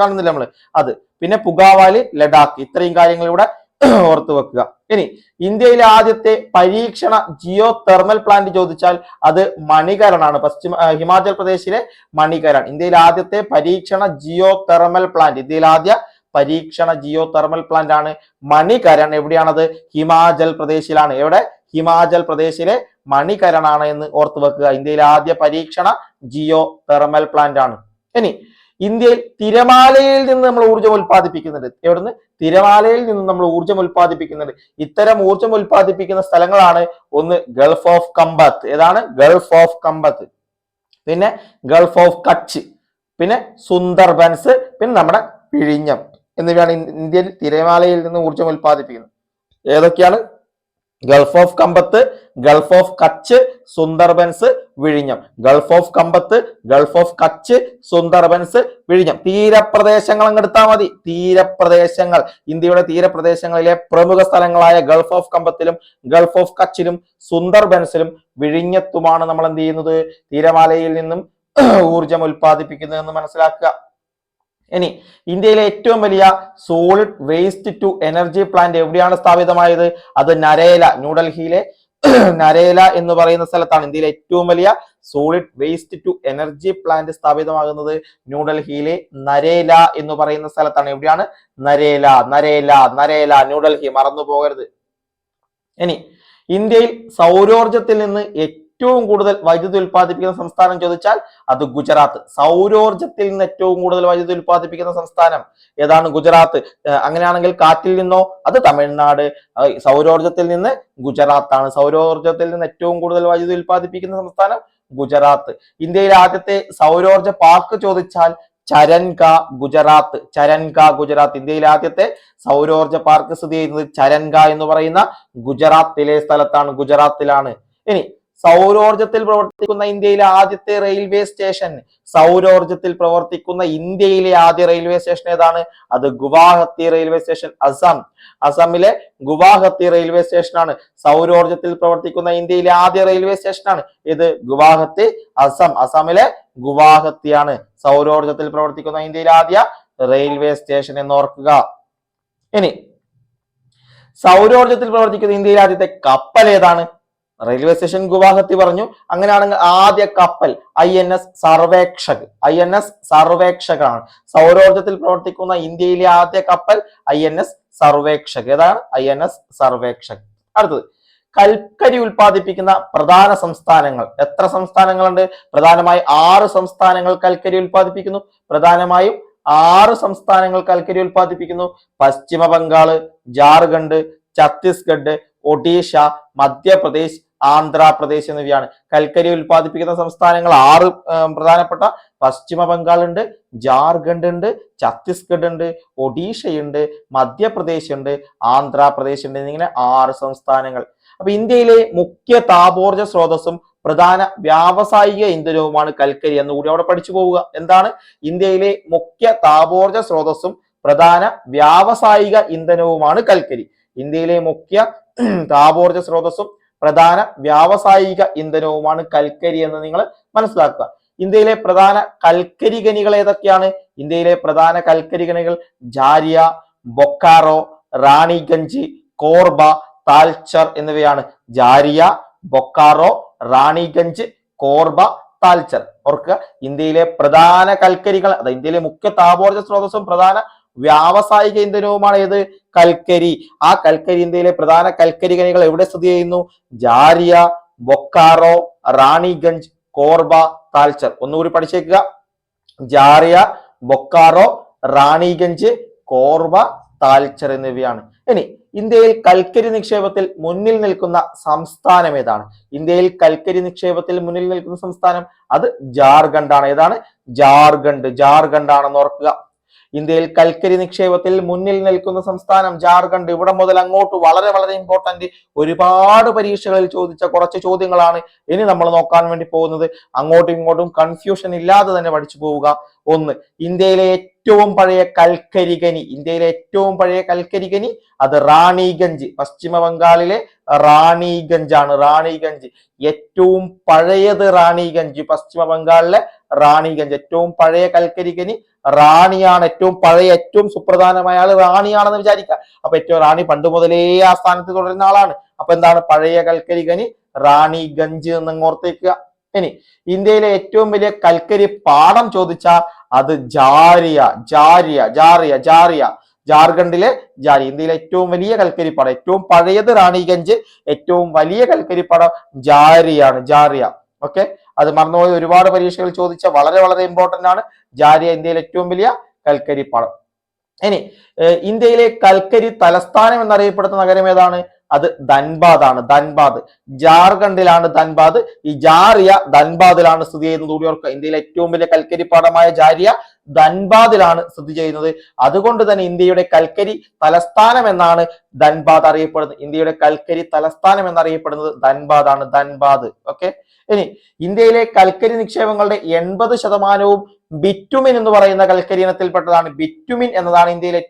കാണുന്നില്ല നമ്മൾ? അത്. പിന്നെ പുകാവാലി ലഡാക്ക്. ഇത്രയും കാര്യങ്ങൾ ഇവിടെ [CLEARS THROAT] ഓർത്തു വെക്കുക. ഇനി ഇന്ത്യയിലെ ആദ്യത്തെ പരീക്ഷണ ജിയോ തെർമൽ പ്ലാന്റ് ചോദിച്ചാൽ അത് മണികരണാണ് പശ്ചിമ ഹിമാചൽ പ്രദേശിലെ മണികരൺ ഇന്ത്യയിലെ ആദ്യത്തെ പരീക്ഷണ ജിയോ തെർമൽ പ്ലാന്റ്. ഇന്ത്യയിലെ ആദ്യ പരീക്ഷണ ജിയോ തെർമൽ പ്ലാന്റ് ആണ് മണികരൺ എവിടെയാണത്? ഹിമാചൽ പ്രദേശിലാണ്. എവിടെ? ഹിമാചൽ പ്രദേശിലെ മണികരണാണ് എന്ന് ഓർത്തു വെക്കുക. ഇന്ത്യയിലെ ആദ്യ പരീക്ഷണ ജിയോ തെർമൽ പ്ലാന്റ് ആണ് ഇനി ഇന്ത്യയിൽ തിരമാലയിൽ നിന്ന് നമ്മൾ ഊർജം ഉൽപ്പാദിപ്പിക്കുന്നുണ്ട്. എവിടുന്ന്? തിരമാലയിൽ നിന്ന് നമ്മൾ ഊർജം ഉൽപ്പാദിപ്പിക്കുന്നുണ്ട്. ഇത്തരം ഊർജം ഉൽപ്പാദിപ്പിക്കുന്ന സ്ഥലങ്ങളാണ് ഒന്ന് ഗൾഫ് ഓഫ് കമ്പത്ത്. ഏതാണ്? Gulf of Khambhat. പിന്നെ ഗൾഫ് ഓഫ് കച്ച്. പിന്നെ സുന്ദർബൻസ്. പിന്നെ നമ്മുടെ പിഴിഞ്ഞം. എന്നിവയാണ് ഇന്ത്യൻ തിരമാലയിൽ നിന്ന് ഊർജം ഉൽപ്പാദിപ്പിക്കുന്നത്. ഏതൊക്കെയാണ്? Gulf of Khambhat gulf of Kutch Sundarbans വിഴിഞ്ഞം gulf of Khambhat gulf of Kutch Sundarbans വിഴിഞ്ഞം തീരപ്രദേശങ്ങൾ അങ്ങ് എടുത്താൽ മതി. തീരപ്രദേശങ്ങൾ. ഇന്ത്യയുടെ തീരപ്രദേശങ്ങളിലെ പ്രമുഖ സ്ഥലങ്ങളായ ഗൾഫ് ഓഫ് കമ്പത്തിലും ഗൾഫ് ഓഫ് കച്ചിലും സുന്ദർബൻസിലും വിഴിഞ്ഞത്തുമാണ് നമ്മൾ എന്ത് ചെയ്യുന്നത്? തീരമാലയിൽ നിന്നും [CLEARS THROAT] ഊർജം ഉൽപ്പാദിപ്പിക്കുന്നതെന്ന് മനസ്സിലാക്കുക. ഇനി ഇന്ത്യയിലെ ഏറ്റവും വലിയ solid waste to energy plant എവിടെയാണ് സ്ഥാപിതമായത്? അത് നരേല ന്യൂഡൽഹിയിലെ [CLEARS THROAT] നരേല എന്ന് പറയുന്ന സ്ഥലത്താണ് ഇന്ത്യയിലെ ഏറ്റവും വലിയ solid waste to energy plant സ്ഥാപിതമാകുന്നത്. ന്യൂഡൽഹിയിലെ നരേല എന്ന് പറയുന്ന സ്ഥലത്താണ്. എവിടെയാണ്? നരേല നരേല നരേല ന്യൂഡൽഹി മറന്നു പോകരുത്. ഇനി ഇന്ത്യയിൽ സൗരോർജത്തിൽ നിന്ന് ഏറ്റവും കൂടുതൽ വൈദ്യുതി ഉൽപ്പാദിപ്പിക്കുന്ന സംസ്ഥാനം ചോദിച്ചാൽ അത് ഗുജറാത്ത്. സൗരോർജത്തിൽ നിന്ന് ഏറ്റവും കൂടുതൽ വൈദ്യുതി ഉൽപ്പാദിപ്പിക്കുന്ന സംസ്ഥാനം ഏതാണ് ഗുജറാത്ത്? അങ്ങനെയാണെങ്കിൽ കാറ്റിൽ നിന്നോ അത് തമിഴ്നാട്. സൗരോർജത്തിൽ നിന്ന് ഗുജറാത്താണ്. സൗരോർജത്തിൽ നിന്ന് ഏറ്റവും കൂടുതൽ വൈദ്യുതി ഉൽപ്പാദിപ്പിക്കുന്ന സംസ്ഥാനം ഗുജറാത്ത്. ഇന്ത്യയിലെ ആദ്യത്തെ സൗരോർജ പാർക്ക് ചോദിച്ചാൽ ചരൻക ഗുജറാത്ത്. ചരൻക ഗുജറാത്ത്. ഇന്ത്യയിലെ ആദ്യത്തെ സൗരോർജ പാർക്ക് സ്ഥിതി ചെയ്യുന്നത് ചരൻക എന്ന് പറയുന്ന ഗുജറാത്തിലെ സ്ഥലത്താണ് ഗുജറാത്തിലാണ്. ഇനി സൗരോർജത്തിൽ പ്രവർത്തിക്കുന്ന ഇന്ത്യയിലെ ആദ്യത്തെ റെയിൽവേ സ്റ്റേഷൻ. സൗരോർജത്തിൽ പ്രവർത്തിക്കുന്ന ഇന്ത്യയിലെ ആദ്യ റെയിൽവേ സ്റ്റേഷൻ ഏതാണ്? അത് ഗുവാഹത്തി റെയിൽവേ സ്റ്റേഷൻ അസം. അസമിലെ ഗുവാഹത്തി റെയിൽവേ സ്റ്റേഷനാണ്. സൗരോർജത്തിൽ പ്രവർത്തിക്കുന്ന ഇന്ത്യയിലെ ആദ്യ റെയിൽവേ സ്റ്റേഷനാണ്. ഇത് ഗുവാഹത്തി അസം. അസമിലെ ഗുവാഹത്തിയാണ്. സൗരോർജത്തിൽ പ്രവർത്തിക്കുന്ന ഇന്ത്യയിലെ ആദ്യ റെയിൽവേ സ്റ്റേഷൻ എന്ന് ഓർക്കുക. ഇനി സൗരോർജത്തിൽ പ്രവർത്തിക്കുന്ന ഇന്ത്യയിലെ ആദ്യത്തെ കപ്പൽ ഏതാണ്? റെയിൽവേ സ്റ്റേഷൻ ഗുവാഹത്തി പറഞ്ഞു. അങ്ങനെയാണെങ്കിൽ ആദ്യ കപ്പൽ I N S Sarvekshak I N S സർവേക്ഷകാണ് സൗരോർജത്തിൽ പ്രവർത്തിക്കുന്ന ഇന്ത്യയിലെ ആദ്യ കപ്പൽ ഐ എൻ എസ് സർവേക്ഷക്. ഏതാണ്? I N S Sarvekshak. അടുത്തത് കൽക്കരി ഉൽപ്പാദിപ്പിക്കുന്ന പ്രധാന സംസ്ഥാനങ്ങൾ. എത്ര സംസ്ഥാനങ്ങളുണ്ട്? പ്രധാനമായും ആറ് സംസ്ഥാനങ്ങൾ കൽക്കരി ഉൽപ്പാദിപ്പിക്കുന്നു. പ്രധാനമായും ആറ് സംസ്ഥാനങ്ങൾ കൽക്കരി ഉൽപ്പാദിപ്പിക്കുന്നു. പശ്ചിമ ബംഗാൾ ജാർഖണ്ഡ് ഛത്തീസ്ഗഡ് ഒഡീഷ മധ്യപ്രദേശ് ആന്ധ്രാപ്രദേശ് എന്നിവയാണ്. കൽക്കരി ഉൽപ്പാദിപ്പിക്കുന്ന സംസ്ഥാനങ്ങൾ ആറ് പ്രധാനപ്പെട്ട പശ്ചിമ ബംഗാൾ ഉണ്ട് ജാർഖണ്ഡ് ഉണ്ട് ഛത്തീസ്ഗഡ് ഉണ്ട് ഒഡീഷയുണ്ട് മധ്യപ്രദേശ് ഉണ്ട് ആന്ധ്രാപ്രദേശ് ഉണ്ട് എന്നിങ്ങനെ ആറ് സംസ്ഥാനങ്ങൾ. അപ്പൊ ഇന്ത്യയിലെ മുഖ്യ താപോർജ സ്രോതസ്സും പ്രധാന വ്യാവസായിക ഇന്ധനവുമാണ് കൽക്കരി. എന്ന് കൂടി അവിടെ പഠിച്ചു പോവുക. എന്താണ്? ഇന്ത്യയിലെ മുഖ്യ താപോർജ സ്രോതസ്സും പ്രധാന വ്യാവസായിക ഇന്ധനവുമാണ് കൽക്കരി. ഇന്ത്യയിലെ മുഖ്യ താപോർജ സ്രോതസ്സും പ്രധാന വ്യാവസായിക ഇന്ധനവുമാണ് കൽക്കരി എന്ന് നിങ്ങൾ മനസ്സിലാക്കുക. ഇന്ത്യയിലെ പ്രധാന കൽക്കരി ഖനികൾ ഏതൊക്കെയാണ്? ഇന്ത്യയിലെ പ്രധാന കൽക്കരി ഖനികൾ ജാരിയ ബൊക്കാറോ റാണിഗഞ്ച് കോർബ താൽച്ചർ എന്നിവയാണ്. ജാരിയ ബൊക്കാറോ റാണിഗഞ്ച് കോർബ താൽച്ചർ. ഓർക്കുക ഇന്ത്യയിലെ പ്രധാന കൽക്കരികൾ അതായത് ഇന്ത്യയിലെ മുഖ്യ താപോർജ സ്രോതസ്സും പ്രധാന വ്യാവസായിക ഇന്ധനവുമാണ് ഏത്? കൽക്കരി. ആ കൽക്കരി ഇന്ത്യയിലെ പ്രധാന കൽക്കരി ഖനികൾ എവിടെ സ്ഥിതി ചെയ്യുന്നു? ജാരിയ ബൊക്കാറോ റാണിഗഞ്ച് കോർബ താൽച്ചർ. ഒന്നുകൂടി പഠിച്ചേക്കുക. ജാറിയ ബൊക്കാറോ റാണിഗഞ്ച് കോർബ താൽച്ചർ എന്നിവയാണ്. ഇനി ഇന്ത്യയിൽ കൽക്കരി നിക്ഷേപത്തിൽ മുന്നിൽ നിൽക്കുന്ന സംസ്ഥാനം ഏതാണ്? ഇന്ത്യയിൽ കൽക്കരി നിക്ഷേപത്തിൽ മുന്നിൽ നിൽക്കുന്ന സംസ്ഥാനം അത് ജാർഖണ്ഡ് ആണ് ഏതാണ്? ജാർഖണ്ഡ്. ജാർഖണ്ഡ് ആണെന്ന് ഓർക്കുക. ഇന്ത്യയിൽ കൽക്കരി നിക്ഷേപത്തിൽ മുന്നിൽ നിൽക്കുന്ന സംസ്ഥാനം ജാർഖണ്ഡ്. ഇവിടെ മുതൽ അങ്ങോട്ട് വളരെ വളരെ ഇമ്പോർട്ടന്റ് ഒരുപാട് പരീക്ഷകളിൽ ചോദിച്ച കുറച്ച് ചോദ്യങ്ങളാണ് ഇനി നമ്മൾ നോക്കാൻ വേണ്ടി പോകുന്നത്. അങ്ങോട്ടും ഇങ്ങോട്ടും കൺഫ്യൂഷൻ ഇല്ലാതെ തന്നെ പഠിച്ചു പോവുക. ഒന്ന് ഇന്ത്യയിലെ ഏറ്റവും പഴയ കൽക്കരി ഖനി. ഇന്ത്യയിലെ ഏറ്റവും പഴയ കൽക്കരി ഖനി അത് റാണിഗഞ്ച്. പശ്ചിമ ബംഗാളിലെ റാണിഗഞ്ച് ആണ് റാണിഗഞ്ച്. ഏറ്റവും പഴയത് റാണിഗഞ്ച്. പശ്ചിമ ബംഗാളിലെ റാണിഗഞ്ച്. ഏറ്റവും പഴയ കൽക്കരി ഖനി റാണിയാണ് ഏറ്റവും പഴയ ഏറ്റവും സുപ്രധാനമായ ആൾ റാണിയാണെന്ന് വിചാരിക്കുക അപ്പൊ ഏറ്റവും റാണി പണ്ട് മുതലേ ആ സ്ഥാനത്ത് തുടരുന്ന ആളാണ്. അപ്പൊ എന്താണ്? പഴയ കൽക്കരി ഖനി റാണിഗഞ്ച് എന്ന് ഓർത്തേക്കുക. ഇനി ഇന്ത്യയിലെ ഏറ്റവും വലിയ കൽക്കരി പാടം ചോദിച്ചാൽ അത് ജാരിയ ജാരിയ ജാറിയ ജാറിയ. ജാർഖണ്ഡിലെ ജാരി. ഇന്ത്യയിലെ ഏറ്റവും വലിയ കൽക്കരിപ്പാടം ഏറ്റവും പഴയത് റാണിഗഞ്ച് ഏറ്റവും വലിയ കൽക്കരിപ്പാടം ജാരിയാണ് ജാറിയ. ഓക്കെ? അത് മറന്നുപോയി. ഒരുപാട് പരീക്ഷകൾ ചോദിച്ച വളരെ വളരെ ഇമ്പോർട്ടന്റ് ആണ്. ജാരിയ ഇന്ത്യയിലെ ഏറ്റവും വലിയ കൽക്കരി പാടം ഇനി ഇന്ത്യയിലെ കൽക്കരി തലസ്ഥാനം എന്നറിയപ്പെടുന്ന നഗരം ഏതാണ്? അത് ധൻബാദ് ആണ്. ധൻബാദ്. ജാർഖണ്ഡിലാണ് ധൻബാദ്. ഈ ജാറിയ ധൻബാദിലാണ് സ്ഥിതി ചെയ്യുന്നത്. കൂടി ഓർക്കുക ഇന്ത്യയിലെ ഏറ്റവും വലിയ കൽക്കരി പാടമായ ജാരിയ ധൻബാദിലാണ് സ്ഥിതി ചെയ്യുന്നത്. അതുകൊണ്ട് തന്നെ ഇന്ത്യയുടെ കൽക്കരി തലസ്ഥാനം എന്നാണ് ധൻബാദ് അറിയപ്പെടുന്നത്. ഇന്ത്യയുടെ കൽക്കരി തലസ്ഥാനം എന്നറിയപ്പെടുന്നത് ധൻബാദ് ആണ്. ധൻബാദ്. ഓക്കെ? ഇനി ഇന്ത്യയിലെ കൽക്കരി നിക്ഷേപങ്ങളുടെ എൺപത് ശതമാനവും ബിറ്റുമിൻ എന്ന് പറയുന്ന കൽക്കരി ഇനത്തിൽപ്പെട്ടതാണ് ബിറ്റുമിൻ എന്നതാണ് ഇന്ത്യയിലെ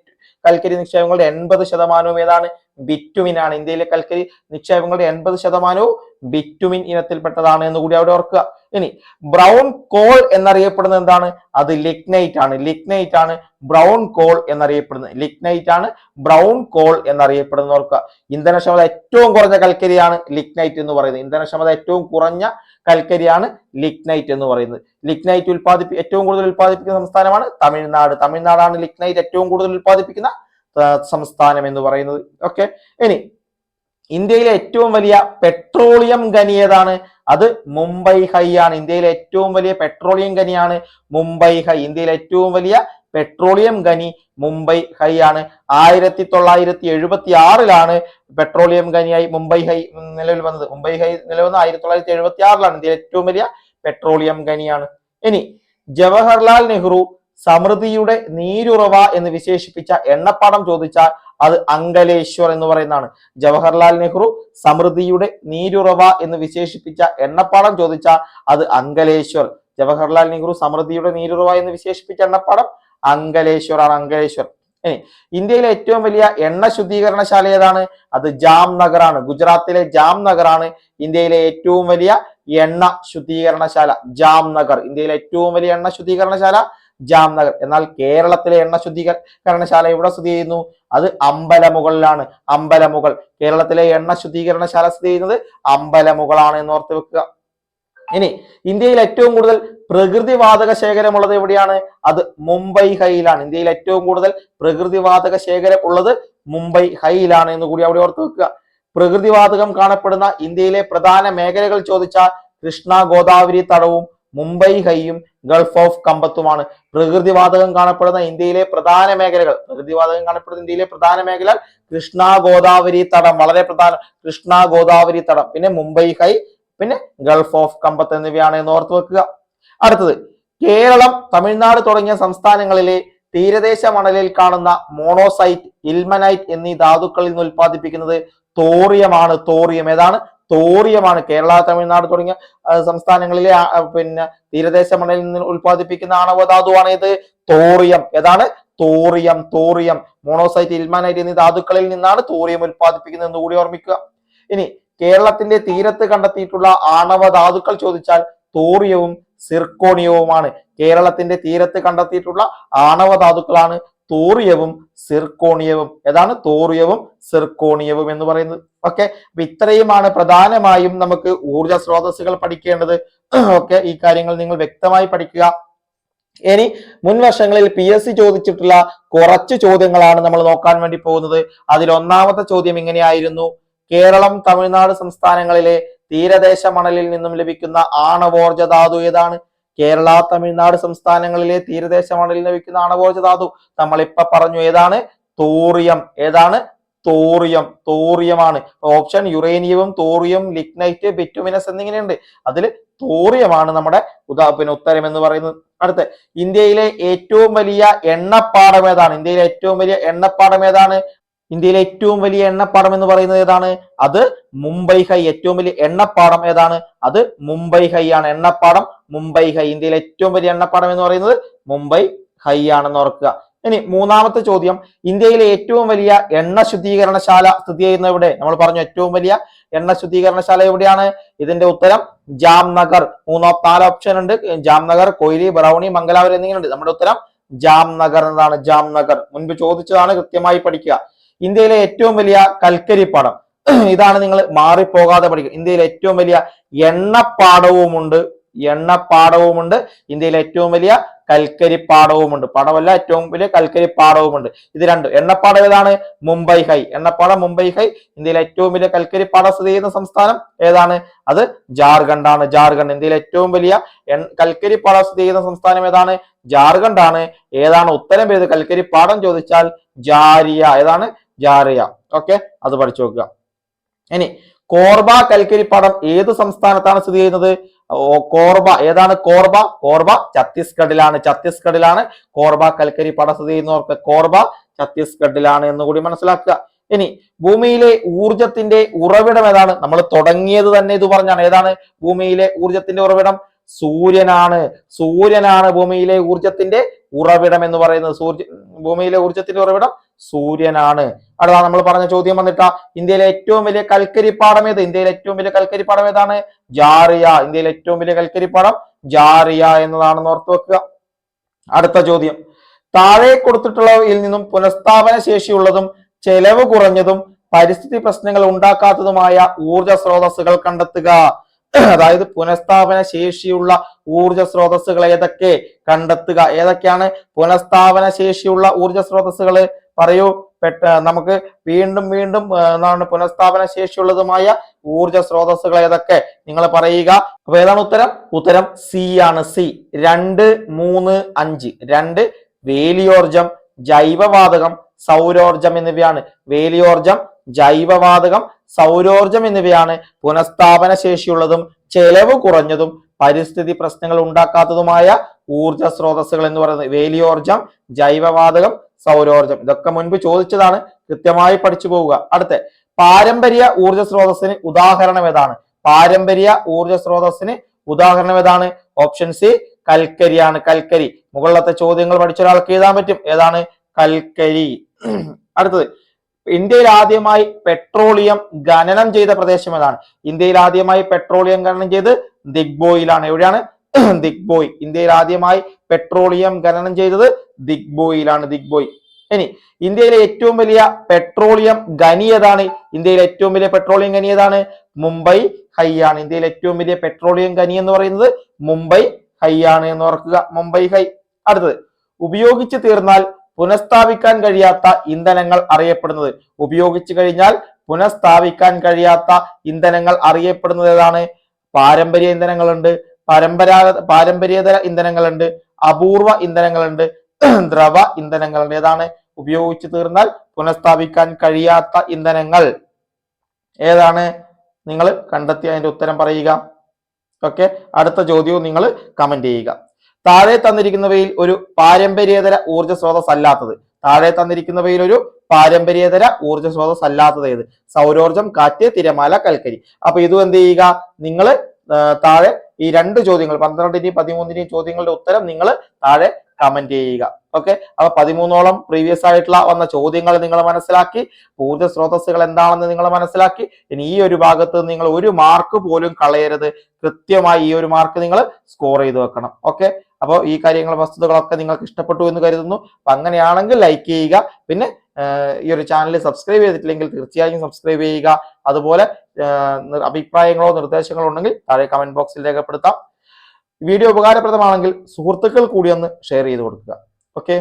കൽക്കരി നിക്ഷേപങ്ങളുടെ എൺപത് ശതമാനവും ഏതാണ്? ബിറ്റുമിൻ ആണ്. ഇന്ത്യയിലെ കൽക്കരി നിക്ഷേപങ്ങളുടെ എൺപത് ശതമാനവും ബിറ്റുമിൻ ഇനത്തിൽപ്പെട്ടതാണ് എന്ന് കൂടി അവിടെ ഓർക്കുക. ഇനി ബ്രൗൺ കോൾ എന്നറിയപ്പെടുന്ന എന്താണ്? അത് ലിഗ്നൈറ്റ് ആണ്. ലിഗ്നൈറ്റ് ആണ് ബ്രൗൺ കോൾ എന്നറിയപ്പെടുന്നത്. ലിഗ്നൈറ്റ് ആണ് ബ്രൗൺ കോൾ എന്നറിയപ്പെടുന്ന ഓർക്കുക. ഇന്ധനക്ഷമത ഏറ്റവും കുറഞ്ഞ കൽക്കരിയാണ് ലിഗ്നൈറ്റ് എന്ന് പറയുന്നത്. ഇന്ധനക്ഷമത ഏറ്റവും കുറഞ്ഞ കൽക്കരിയാണ് ലിഗ്നൈറ്റ് എന്ന് പറയുന്നത്. ലിഗ്നൈറ്റ് ഉൽപ്പാദിപ്പി ഏറ്റവും കൂടുതൽ ഉൽപ്പാദിപ്പിക്കുന്ന സംസ്ഥാനമാണ് തമിഴ്നാട്. തമിഴ്നാടാണ് ലിഗ്നൈറ്റ് ഏറ്റവും കൂടുതൽ ഉൽപ്പാദിപ്പിക്കുന്ന സംസ്ഥാനം എന്ന് പറയുന്നത്. ഓക്കെ. ഇനി ഇന്ത്യയിലെ ഏറ്റവും വലിയ പെട്രോളിയം ഖനി ഏതാണ്? അത് മുംബൈ ഹൈ ആണ്. ഇന്ത്യയിലെ ഏറ്റവും വലിയ പെട്രോളിയം ഖനിയാണ് മുംബൈ ഹൈ. ഇന്ത്യയിലെ ഏറ്റവും വലിയ പെട്രോളിയം ഖനി മുംബൈ ഹൈ ആണ്. ആയിരത്തി തൊള്ളായിരത്തി എഴുപത്തി ആറിലാണ് പെട്രോളിയം ഖനിയായി മുംബൈ ഹൈ നിലവിൽ വന്നത്. മുംബൈ ഹൈ നിലവിൽ വന്നത് ആയിരത്തി തൊള്ളായിരത്തി എഴുപത്തി ആറിലാണ് ഇന്ത്യയിലെ ഏറ്റവും വലിയ പെട്രോളിയം ഖനിയാണ്. ഇനി ജവഹർലാൽ നെഹ്റു സമൃദ്ധിയുടെ നീരുറവ എന്ന് വിശേഷിപ്പിച്ച എണ്ണപ്പാടം ചോദിച്ചാൽ അത് അങ്കലേശ്വർ എന്ന് പറയുന്നതാണ്. ജവഹർലാൽ നെഹ്റു സമൃദ്ധിയുടെ നീരുറവ എന്ന് വിശേഷിപ്പിച്ച എണ്ണപ്പാടം ചോദിച്ച അത് അങ്കലേശ്വർ. ജവഹർലാൽ നെഹ്റു സമൃദ്ധിയുടെ നീരുറവ എന്ന് വിശേഷിപ്പിച്ച എണ്ണപ്പാടം അങ്കലേശ്വർ ആണ് അങ്കലേശ്വർ. ഇനി ഇന്ത്യയിലെ ഏറ്റവും വലിയ എണ്ണ ശുദ്ധീകരണശാല ഏതാണ്? അത് ജാംനഗർ ആണ് ഗുജറാത്തിലെ ജാംനഗർ ആണ് ഇന്ത്യയിലെ ഏറ്റവും വലിയ എണ്ണ ശുദ്ധീകരണശാല ജാംനഗർ ഇന്ത്യയിലെ ഏറ്റവും വലിയ എണ്ണ ശുദ്ധീകരണശാല ജാംനഗർ എന്നാൽ കേരളത്തിലെ എണ്ണ ശുദ്ധീകരണശാല എവിടെ സ്ഥിതി ചെയ്യുന്നു? അത് അമ്പലമുകളിലാണ്. അമ്പലമുകൾ. കേരളത്തിലെ എണ്ണ ശുദ്ധീകരണശാല സ്ഥിതി ചെയ്യുന്നത് അമ്പലമുകളാണ് എന്ന് ഓർത്ത് വെക്കുക. ഇനി ഇന്ത്യയിൽ ഏറ്റവും കൂടുതൽ പ്രകൃതിവാതക ശേഖരമുള്ളത് എവിടെയാണ്? അത് മുംബൈ ഹൈയിലാണ് ഇന്ത്യയിൽ ഏറ്റവും കൂടുതൽ പ്രകൃതിവാതക ശേഖരം ഉള്ളത് മുംബൈ ഹൈയിലാണ് എന്ന് കൂടി അവിടെ ഓർത്ത് വെക്കുക. പ്രകൃതിവാതകം കാണപ്പെടുന്ന ഇന്ത്യയിലെ പ്രധാന മേഖലകൾ ചോദിച്ചാൽ കൃഷ്ണ ഗോദാവരി തടവും മുംബൈ ഹൈയും ഗൾഫ് ഓഫ് കമ്പത്തുമാണ്. പ്രകൃതിവാതകം കാണപ്പെടുന്ന ഇന്ത്യയിലെ പ്രധാന മേഖലകൾ. പ്രകൃതിവാതകം കാണപ്പെടുന്ന ഇന്ത്യയിലെ പ്രധാന മേഖല കൃഷ്ണ ഗോദാവരി തടം. വളരെ പ്രധാന കൃഷ്ണ ഗോദാവരി തടം. പിന്നെ മുംബൈ ഹൈ പിന്നെ ഗൾഫ് ഓഫ് കമ്പത്ത് എന്നിവയാണ് എന്ന് ഓർത്ത് വെക്കുക. അടുത്തത് കേരളം തമിഴ്നാട് തുടങ്ങിയ സംസ്ഥാനങ്ങളിലെ തീരദേശ മണലിൽ കാണുന്ന മോണോസൈറ്റ് ഇൽമനൈറ്റ് എന്നീ ധാതുക്കളിൽ നിന്ന് ഉൽപ്പാദിപ്പിക്കുന്നത് തോറിയമാണ്. തോറിയം ഏതാണ്? തോറിയമാണ് കേരള തമിഴ്നാട് തുടങ്ങിയ സംസ്ഥാനങ്ങളിലെ പിന്നെ തീരദേശ മണലിൽ നിന്ന് ഉൽപ്പാദിപ്പിക്കുന്ന ആണവധാതുവാണ് ഇത് തോറിയം. ഏതാണ്? Thorium thorium. മോണോസൈറ്റ് ഇൽമാനൈറ്റ് എന്നീ ധാതുക്കളിൽ നിന്നാണ് തോറിയം ഉൽപ്പാദിപ്പിക്കുന്നത് കൂടി ഓർമ്മിക്കുക. ഇനി കേരളത്തിന്റെ തീരത്ത് കണ്ടെത്തിയിട്ടുള്ള ആണവ ധാതുക്കൾ ചോദിച്ചാൽ തോറിയവും സിർക്കോണിയവുമാണ്. കേരളത്തിന്റെ തീരത്ത് കണ്ടെത്തിയിട്ടുള്ള ആണവ ധാതുക്കളാണ് തോറിയവും സിർക്കോണിയവും. ഏതാണ്? തോറിയവും സിർക്കോണിയവും എന്ന് പറയുന്നത്. ഓക്കെ? അപ്പൊ ഇത്രയുമാണ് പ്രധാനമായും നമുക്ക് ഊർജ സ്രോതസ്സുകൾ പഠിക്കേണ്ടത്. [CLEARS THROAT] ഓക്കെ? ഈ കാര്യങ്ങൾ നിങ്ങൾ വ്യക്തമായി പഠിക്കുക. ഇനി മുൻ വർഷങ്ങളിൽ പി എസ് സി ചോദിച്ചിട്ടുള്ള കുറച്ച് ചോദ്യങ്ങളാണ് നമ്മൾ നോക്കാൻ വേണ്ടി പോകുന്നത്. അതിൽ ഒന്നാമത്തെ ചോദ്യം ഇങ്ങനെയായിരുന്നു. കേരളം തമിഴ്നാട് സംസ്ഥാനങ്ങളിലെ തീരദേശ മണലിൽ നിന്നും ലഭിക്കുന്ന ആണവോർജ ധാതു ഏതാണ്? കേരള തമിഴ്നാട് സംസ്ഥാനങ്ങളിലെ തീരദേശ മണലിൽ ലഭിക്കുന്ന ആണവോർജ ധാതു. നമ്മളിപ്പോ പറഞ്ഞു ഏതാണ്? തോറിയം. ഏതാണ്? തോറിയം. തോറിയമാണ്. ഓപ്ഷൻ യുറേനിയവും തോറിയം ലിഗ്നൈറ്റ് ബിറ്റുമിനസ് എന്നിങ്ങനെയുണ്ട്. അതിൽ തോറിയമാണ് നമ്മുടെ ഉദാ പിന്നെ ഉത്തരം എന്ന് പറയുന്നത്. അടുത്ത ഇന്ത്യയിലെ ഏറ്റവും വലിയ എണ്ണപ്പാടം ഏതാണ്? ഇന്ത്യയിലെ ഏറ്റവും വലിയ എണ്ണപ്പാടം ഏതാണ്? ഇന്ത്യയിലെ ഏറ്റവും വലിയ എണ്ണപ്പാടം എന്ന് പറയുന്നത് ഏതാണ്? അത് മുംബൈ ഹൈ. ഏറ്റവും വലിയ എണ്ണപ്പാടം ഏതാണ്? അത് മുംബൈ ഹൈ ആണ്. എണ്ണപ്പാടം മുംബൈ ഹൈ. ഇന്ത്യയിലെ ഏറ്റവും വലിയ എണ്ണപ്പാടം എന്ന് പറയുന്നത് മുംബൈ ഹൈ ആണെന്ന് ഓർക്കുക. ഇനി മൂന്നാമത്തെ ചോദ്യം. ഇന്ത്യയിലെ ഏറ്റവും വലിയ എണ്ണ ശുദ്ധീകരണശാല സ്ഥിതി ചെയ്യുന്ന എവിടെ? നമ്മൾ പറഞ്ഞു ഏറ്റവും വലിയ എണ്ണ ശുദ്ധീകരണശാല എവിടെയാണ്? ഇതിന്റെ ഉത്തരം ജാംനഗർ. മൂന്നോ നാല് ഓപ്ഷൻ ഉണ്ട്. ജാംനഗർ കൊയിലി ബ്രൗണി മംഗലാപുരം എന്നിങ്ങനെയുണ്ട്. നമ്മുടെ ഉത്തരം ജാംനഗർ എന്നതാണ്. ജാംനഗർ. മുൻപ് ചോദിച്ചതാണ് കൃത്യമായി പഠിക്കുക. ഇന്ത്യയിലെ ഏറ്റവും വലിയ കൽക്കരി പാടം. [CLEARS THROAT] ഇതാണ് നിങ്ങൾ മാറിപ്പോകാതെ പഠിക്കുക. ഇന്ത്യയിലെ ഏറ്റവും വലിയ എണ്ണപ്പാടവുമുണ്ട്. എണ്ണപ്പാടവുമുണ്ട്. ഇന്ത്യയിലെ ഏറ്റവും വലിയ കൽക്കരി പാടവുമുണ്ട് പാടമല്ല ഏറ്റവും വലിയ കൽക്കരി പാടവുമുണ്ട് ഇത് രണ്ടും. എണ്ണപ്പാടം ഏതാണ്? മുംബൈ ഹൈ. എണ്ണപ്പാടം മുംബൈ ഹൈ. ഇന്ത്യയിലെ ഏറ്റവും വലിയ കൽക്കരി പാടം സ്ഥിതി ചെയ്യുന്ന സംസ്ഥാനം ഏതാണ്? അത് ജാർഖണ്ഡ് ആണ് ജാർഖണ്ഡ്. ഇന്ത്യയിലെ ഏറ്റവും വലിയ കൽക്കരി പാടം സ്ഥിതി ചെയ്യുന്ന സംസ്ഥാനം ഏതാണ്? ജാർഖണ്ഡ് ആണ് ഏതാണ് ഉത്തരം ഏത് കൽക്കരിപ്പാടം ചോദിച്ചാൽ ജാരിയ. ഏതാണ്? ജാരിയ. ഓക്കെ അത് പഠിച്ചു നോക്കുക. ഇനി കോർബ കൽക്കരി പടം ഏത് സംസ്ഥാനത്താണ് സ്ഥിതി ചെയ്യുന്നത്? കോർബ. ഏതാണ് കോർബ? കോർബ ഛത്തീസ്ഗഡിലാണ്. ഛത്തീസ്ഗഡിലാണ് കോർബ കൽക്കരി പടം സ്ഥിതി ചെയ്യുന്നവർക്ക് കോർബ ഛത്തീസ്ഗഡിലാണ് എന്ന് കൂടി മനസ്സിലാക്കുക. ഇനി ഭൂമിയിലെ ഊർജത്തിന്റെ ഉറവിടം ഏതാണ്? നമ്മൾ തുടങ്ങിയത് തന്നെ ഇത് പറഞ്ഞാണ്. ഏതാണ് ഭൂമിയിലെ ഊർജത്തിന്റെ ഉറവിടം? സൂര്യനാണ്. സൂര്യനാണ് ഭൂമിയിലെ ഊർജത്തിന്റെ ഉറവിടം എന്ന് പറയുന്നത്. സൂര്യ ഭൂമിയിലെ ഊർജത്തിന്റെ ഉറവിടം സൂര്യനാണ്. അടുത്ത നമ്മൾ പറഞ്ഞ ചോദ്യം വന്നിട്ട ഇന്ത്യയിലെ ഏറ്റവും വലിയ കൽക്കരിപ്പാടം ഏത്? ഇന്ത്യയിലെ ഏറ്റവും വലിയ കൽക്കരിപ്പാടം ഏതാണ്? ജാറിയ. ഇന്ത്യയിലെ ഏറ്റവും വലിയ കൽക്കരിപ്പാടം ജാറിയ എന്നതാണെന്ന് ഓർത്ത് വെക്കുക. അടുത്ത ചോദ്യം. താഴെ കൊടുത്തിട്ടുള്ളവയിൽ നിന്നും പുനഃസ്ഥാപന ശേഷിയുള്ളതും ചെലവ് കുറഞ്ഞതും പരിസ്ഥിതി പ്രശ്നങ്ങൾ ഉണ്ടാക്കാത്തതുമായ ഊർജ സ്രോതസ്സുകൾ കണ്ടെത്തുക. അതായത് പുനഃസ്ഥാപന ശേഷിയുള്ള ഊർജ സ്രോതസ്സുകൾ ഏതൊക്കെ? കണ്ടെത്തുക. ഏതൊക്കെയാണ്? പുനഃസ്ഥാപന ശേഷിയുള്ള ഊർജ സ്രോതസ്സുകൾ പറയൂ. പെട്ട നമുക്ക് വീണ്ടും വീണ്ടും എന്താണ് പുനഃസ്ഥാപന ശേഷിയുള്ളതുമായ ഊർജ സ്രോതസ്സുകൾ ഏതൊക്കെ? നിങ്ങൾ പറയുക. അപ്പൊ ഏതാണ് ഉത്തരം? ഉത്തരം സി ആണ്. സി. രണ്ട് മൂന്ന് അഞ്ച്. രണ്ട് വേലിയോർജം ജൈവവാതകം സൗരോർജം എന്നിവയാണ്. വേലിയോർജം ജൈവവാതകം സൗരോർജം എന്നിവയാണ് പുനഃസ്ഥാപന ശേഷിയുള്ളതും ചെലവ് കുറഞ്ഞതും പരിസ്ഥിതി പ്രശ്നങ്ങൾ ഉണ്ടാക്കാത്തതുമായ ഊർജ സ്രോതസ്സുകൾ എന്ന് പറയുന്നത്. വേലിയോർജം ജൈവവാതകം സൗരോർജം. ഇതൊക്കെ മുൻപ് ചോദിച്ചതാണ്. കൃത്യമായി പഠിച്ചു പോവുക. അടുത്ത പാരമ്പര്യ ഊർജ സ്രോതസ്സിന് ഉദാഹരണം ഏതാണ്? പാരമ്പര്യ ഊർജ സ്രോതസ്സിന് ഉദാഹരണം ഏതാണ്? ഓപ്ഷൻ സി കൽക്കരിയാണ്. കൽക്കരി. മുകളിലത്തെ ചോദ്യങ്ങൾ പഠിച്ച ഒരാൾക്ക് എഴുതാൻ പറ്റും. ഏതാണ്? കൽക്കരി. അടുത്തത് ഇന്ത്യയിൽ ആദ്യമായി പെട്രോളിയം ഖനനം ചെയ്ത പ്രദേശം ഏതാണ്? ഇന്ത്യയിൽ ആദ്യമായി പെട്രോളിയം ഖനനം ചെയ്ത് ദിഗ്ബോയിലാണ്. എവിടെയാണ്? [CLEARS THROAT] ദിഗ്ബോയ്. ഇന്ത്യയിൽ ആദ്യമായി പെട്രോളിയം ഖനനം ചെയ്തത് ദിഗ്ബോയിലാണ് ദിഗ്ബോയ് ഇനി ഇന്ത്യയിലെ ഏറ്റവും വലിയ പെട്രോളിയം ഖനി ഏതാണ്? ഇന്ത്യയിലെ ഏറ്റവും വലിയ പെട്രോളിയം ഖനി ഏതാണ്? മുംബൈ ഹൈ ആണ്. ഇന്ത്യയിലെ ഏറ്റവും വലിയ പെട്രോളിയം ഖനി എന്ന് പറയുന്നത് മുംബൈ ഹൈ ആണ് എന്ന് ഓർക്കുക. മുംബൈ ഹൈ. അടുത്തത് ഉപയോഗിച്ച് തീർന്നാൽ പുനഃസ്ഥാപിക്കാൻ കഴിയാത്ത ഇന്ധനങ്ങൾ അറിയപ്പെടുന്നത്. ഉപയോഗിച്ചു കഴിഞ്ഞാൽ പുനഃസ്ഥാപിക്കാൻ കഴിയാത്ത ഇന്ധനങ്ങൾ അറിയപ്പെടുന്നത് ഏതാണ്? പാരമ്പര്യ ഇന്ധനങ്ങളുണ്ട്. പരമ്പരാഗത പാരമ്പര്യേതര ഇന്ധനങ്ങളുണ്ട്. അപൂർവ ഇന്ധനങ്ങളുണ്ട്. ദ്രവ ഇന്ധനങ്ങൾ ഏതാണ്? ഉപയോഗിച്ചു തീർന്നാൽ പുനഃസ്ഥാപിക്കാൻ കഴിയാത്ത ഇന്ധനങ്ങൾ. ഏതാണ്? നിങ്ങൾ കണ്ടെത്തി അതിന്റെ ഉത്തരം പറയുക. ഓക്കെ? അടുത്ത ചോദ്യവും നിങ്ങൾ കമന്റ് ചെയ്യുക. താഴെ തന്നിരിക്കുന്നവയിൽ ഒരു പാരമ്പര്യേതര ഊർജ സ്രോതസ് അല്ലാത്തത്. താഴെ തന്നിരിക്കുന്നവയിൽ ഒരു പാരമ്പര്യേതര ഊർജ സ്രോതസ് അല്ലാത്തത് ഏത്? സൗരോർജം കാറ്റ് തിരമാല കൽക്കരി. അപ്പൊ ഇതും എന്ത് ചെയ്യുക? നിങ്ങൾ താഴെ ഈ രണ്ട് ചോദ്യങ്ങൾ പന്ത്രണ്ടിന്റെയും പതിമൂന്നിന്റെയും ചോദ്യങ്ങളുടെ ഉത്തരം നിങ്ങൾ താഴെ കമന്റ് ചെയ്യുക. ഓക്കെ അപ്പൊ പതിമൂന്നോളം പ്രീവിയസ് ആയിട്ടുള്ള വന്ന ചോദ്യങ്ങൾ നിങ്ങൾ മനസ്സിലാക്കി. ഊർജ സ്രോതസ്സുകൾ എന്താണെന്ന് നിങ്ങൾ മനസ്സിലാക്കി. ഇനി ഈ ഒരു ഭാഗത്ത് നിങ്ങൾ ഒരു മാർക്ക് പോലും കളയരുത്. കൃത്യമായി ഈ ഒരു മാർക്ക് നിങ്ങൾ സ്കോർ ചെയ്ത് വെക്കണം. ഓക്കെ അപ്പോൾ ഈ കാര്യങ്ങൾ വസ്തുതകളൊക്കെ നിങ്ങൾക്ക് ഇഷ്ടപ്പെട്ടു എന്ന് കരുതുന്നു. അപ്പൊ അങ്ങനെയാണെങ്കിൽ ലൈക്ക് ചെയ്യുക. പിന്നെ ഈ ഒരു ചാനൽ സബ്സ്ക്രൈബ് ചെയ്തിട്ടില്ലെങ്കിൽ തീർച്ചയായും സബ്സ്ക്രൈബ് ചെയ്യുക. അതുപോലെ അഭിപ്രായങ്ങളോ നിർദ്ദേശങ്ങളോ ഉണ്ടെങ്കിൽ താഴെ കമന്റ് ബോക്സിൽ രേഖപ്പെടുത്താം. വീഡിയോ ഉപകാരപ്രദമാണെങ്കിൽ സുഹൃത്തുക്കൾ കൂടി ഒന്ന് ഷെയർ ചെയ്ത് കൊടുക്കുക. ഓക്കെ